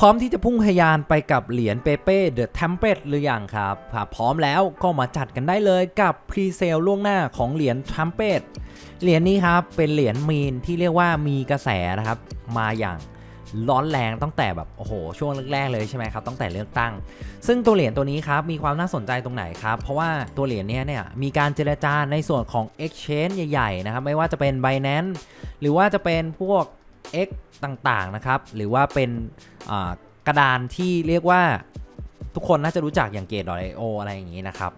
พร้อมที่จะพุ่งทะยานไปกับเหรียญเปเป้เดอะ e m มเ a หรือยังครับถ้าพร้อมแล้วก็มาจัดกันได้เลยกับพรีเซลล่วงหน้าของเหรียญ t ทมเ a ตเหรียญนี้ครับเป็นเหรียญมีนที่เรียกว่ามีกระแสนะครับ มาอย่างร้อนแรงตั้งแต่แบบโอ้โหช่วงแรกๆเลยใช่ไหมครับตั้งแต่เลือกตั้ง ซึ่งตัวเหรียญตัวนี้ครับมีความน่าสนใจตรงไหนครับเพราะว่าตัวเหรียญเนี้ยเนี่ยมีการเจรจาในส่วนของ Exchange ใหญ่ๆนะครับไม่ว่าจะเป็น Binance หรือว่าจะเป็นพวก X ต่างๆนะครับ หรือว่าเป็นกระดานที่เรียกว่าทุกคนน่าจะรู้จักอย่างเกตดอ i o อะไรอย่างนี้นะครับ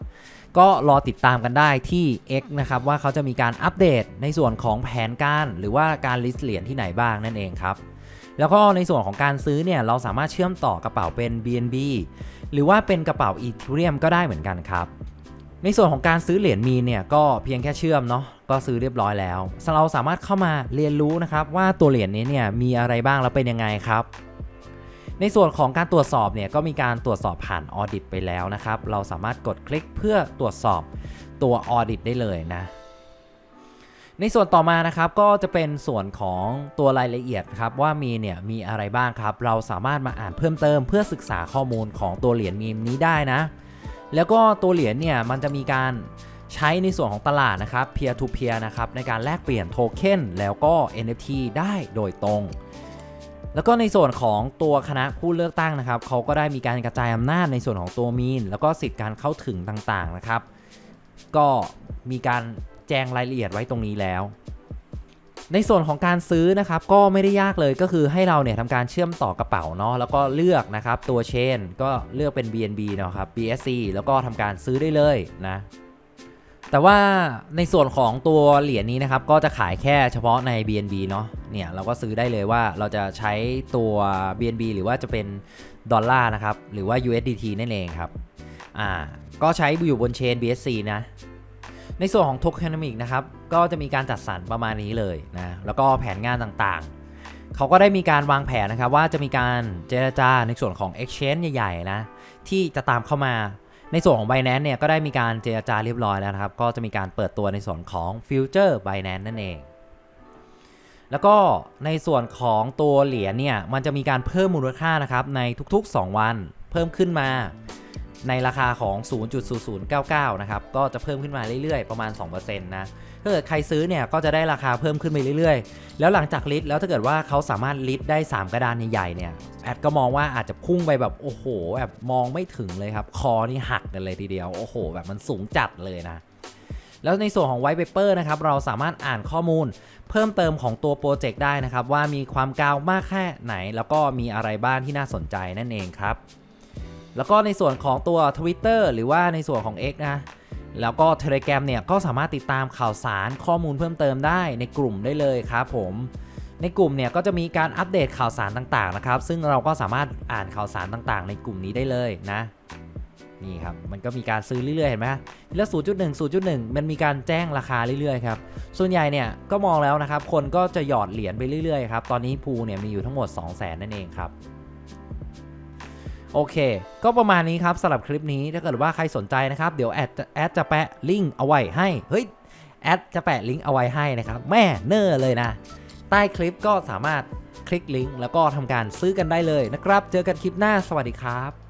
ก็รอติดตามกันได้ที่ X นะครับ ว่าเขาจะมีการอัปเดตในส่วนของแผนการ หรือว่าการลิสต์เหรียญที่ไหนบ้างนั่นเองครับแล้วก็ในส่วนของการซื้อเนี่ยเราสามารถเชื่อมต่อกระเป๋าเป็น BNB หรือว่าเป็นกระเป๋า Ethereum ก็ได้เหมือนกันครับ ในส่วนของการซื้อเหรียญมีเนี่ยก็เพียงแค่เชื่อมเนาะ ก็ซื้อเรียบร้อยแล้วเราสามารถเข้ามาเรียนรู้นะครับว่าตัวเหรียญนี้เนี่ยมีอะไรบ้างแล้วเป็นยังไงครับในส่วนของการตรวจสอบเนี่ยก็มีการตรวจสอบผ่านออดิตไปแล้วนะครับ เราสามารถกดคลิกเพื่อตรวจสอบตัวออดิตได้เลยนะ ในส่วนต่อมานะครับก็จะเป็นส่วนของตัวรายละเอียดครับว่ามีเนี่ยมีอะไรบ้างครับ เราสามารถมาอ่านเพิ่มเติมเพื่อศึกษาข้อมูลของตัวเหรียญมีมนี้ได้นะ แล้วก็ตัวเหรียญเนี่ยมันจะมีการ ใช้ในส่วนของตลาดนะครับ peer to peer นะครับในการแลกเปลี่ยนโทเค็นแล้วก็ NFT ได้โดยตรง แล้วก็ในส่วนของตัวคณะผู้เลือกตั้งนะครับเขาก็ได้มีการกระจายอำนาจในส่วนของตัวมีน แล้วก็สิทธิการเข้าถึงต่างๆนะครับ ก็มีการแจ้งรายละเอียดไว้ตรงนี้แล้วในส่วนของการซื้อนะครับก็ไม่ได้ยากเลยก็คือให้เราเนี่ยทำการเชื่อมต่อกระเป๋าเนาะแล้วก็เลือกนะครับตัวเชนก็เลือกเป็น BNB เนาะครับ BSC แล้วก็ทำการซื้อได้เลยนะ แต่ว่าในส่วนของตัวเหรียญนี้นะครับ ก็จะขายแค่เฉพาะใน BNB เนาะเนี่ยเราก็ซื้อได้เลยว่าเราจะใช้ตัว BNB หรือว่าจะเป็นดอลลาร์นะครับ หรือว่า USDT นั่นเองครับอ่าก็ใช้อยู่บนเชน BSC นะในส่วนของ Tokenomic นะครับ ก็จะมีการจัดสรรประมาณนี้เลยนะแล้วก็แผนงานต่างๆ เขาก็ได้มีการวางแผนนะครับ ว่าจะมีการเจรจาในส่วนของ Exchange ใหญ่ๆนะที่จะตามเข้ามา ในส่วนของ Binance เนี่ยก็ได้มีการเจรจาเรียบร้อยแล้วนะครับ ก็จะมีการเปิดตัวในส่วนของ Future Binance นั่นเอง แล้วก็ในส่วนของตัวเหรียญเนี่ยมันจะมีการเพิ่มมูลค่านะครับในทุกๆ 2 วัน เพิ่มขึ้นมา ในราคาของ 0.0099 นะครับ ก็จะเพิ่มขึ้นมาเรื่อยๆ ประมาณ 2%นะ ถ้าเกิดใครซื้อเนี่ยก็จะได้ราคาเพิ่มขึ้นไปเรื่อยๆ แล้วหลังจากลิสต์แล้วถ้าเกิดว่าเขาสามารถลิสต์ได้ 3 กระดานใหญ่ๆ เนี่ย แอดก็มองว่าอาจจะพุ่งไปแบบโอ้โหแบบมองไม่ถึงเลยครับ คอนี่หักกันเลยทีเดียว โอ้โห แบบมันสูงจัดเลยนะแล้วในส่วนของ White Paper นะครับเราสามารถอ่านข้อมูลเพิ่มเติมของตัวโปรเจกต์ได้นะครับ ว่ามีความกาวมากแค่ไหน แล้วก็มีอะไรบ้างที่น่าสนใจนั่นเองครับ แล้วก็ในส่วนของตัว Twitter หรือว่าในส่วนของ X นะ แล้วก็ Telegram เนี่ยก็สามารถติดตามข่าวสารข้อมูลเพิ่มเติมได้ในกลุ่มได้เลยครับผมในกลุ่มเนี่ยก็จะมีการอัปเดตข่าวสารต่างๆนะครับ ซึ่งเราก็สามารถอ่านข่าวสารต่างๆ ในกลุ่มนี้ได้เลยนะนี่ครับมันก็มีการซื้อเรื่อยๆเห็นไหมทีละ0.1 0.1 มันมีการแจ้งราคาเรื่อยๆครับส่วนใหญ่เนี่ยก็มองแล้วนะครับ คนก็จะหยอดเหรียญไปเรื่อยๆครับตอนนี้ภูเนี่ยมีอยู่ทั้งหมด 2 0 0 0 0 0นั่นเองครับ โอเค ก็ประมาณนี้ครับสำหรับคลิปนี้ถ้าเกิดว่าใครสนใจนะครับ เดี๋ยวแอดแอดจะแปะลิงก์เอาไว้ให้เฮ้ยแอดจะแปะลิงก์เอาไว้ให้นะครับแม่เนอร์เลยนะ ใต้คลิปก็สามารถคลิกลิงก์แล้วก็ทำการซื้อกันได้เลยนะครับ เจอกันคลิปหน้าสวัสดีครับ